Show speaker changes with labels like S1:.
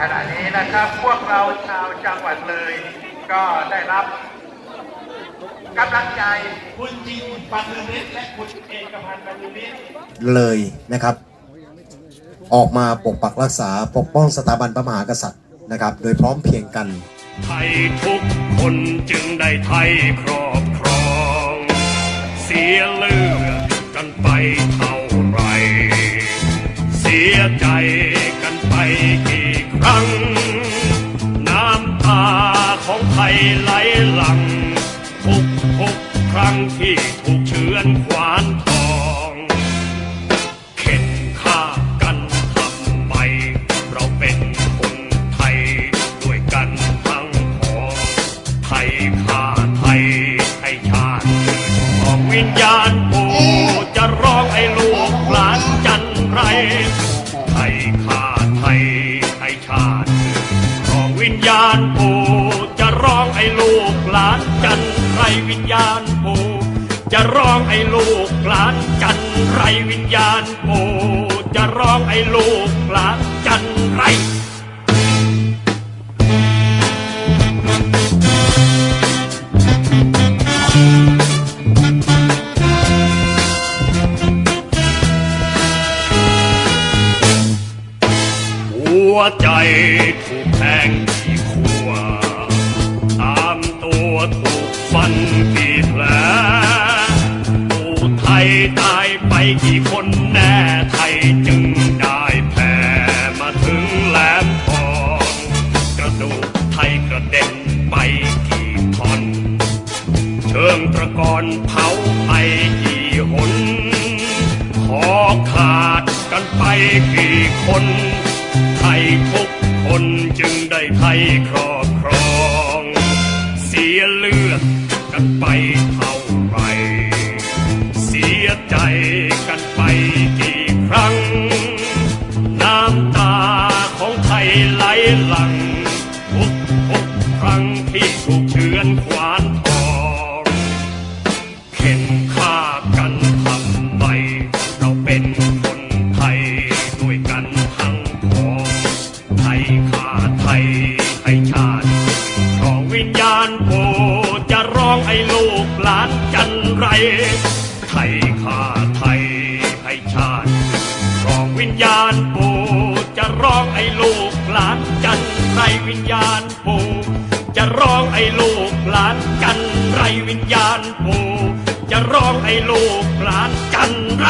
S1: ขณะนี้นะครับพวกเราชาวจังหวัดเลย ก็ได้รับกำลังใจ
S2: คุณจินปันลือฤทธิ์และคุณเอกพันธ์ปันลือฤทธิ์
S3: เลยนะครับ ออกมาปกปักรักษาปกป้องสถาบันพระมหากษัตริย์นะครับ โดยพร้อมเพียงกัน
S4: ไทยทุกคนจึงได้ไทยครอบครอง เสียเลือดกันไปเท่าไหรเสียใจกันไปกี่ ครั้ง น้ำตาของไทยไหลหลังทุกทุกครั้งที่ถูกเฉือนขวานทองเข็นฆ่ากันทำไม เราเป็นคนไทยด้วยกันทั้งพองไทยฆ่าไทยให้ชาติเกิดของวิญญาณปู่จะร้องให้ลูกหลานจันไรไทยฆ่า ณปู่จะร้องให้ลูกหลานจันไรวิญญาณปู่จะร้องให้ลูกหลานจันไรวิญญาณปู่จะร้องให้ลูกหลานจันไรหัวใจถูกแทง วถูกฟันกี่แผลผู้ไทยตายไปกี่คนแน่ไทยจึงได้แผ่มาถึงแหลมทอง กระดูกไทยกระเด็นไปกี่ท่อน เชิงตะกอนเผาไปกี่หน ขอขาดกันไปกี่คน ไทยทุกคนจึงได้ไทยครอบครอง สียเลือดกันไปเท่าไรเสียใจกันไปกี่ครั้ง น้ำตาของไทยไหลหลังทุกทุกครั้งที่ถูกเชือนคว วิญญาณโปจะร้องให้ลูกหลานจันไร ไทยฆ่าไทยให้ชาติรองวิญญาณโปจะร้องให้ลูกหลานจันไรวิญญาณโปจะร้องให้ลูกหลานกันไรวิญญาณโปจะร้องให้ลูกหลานกันไร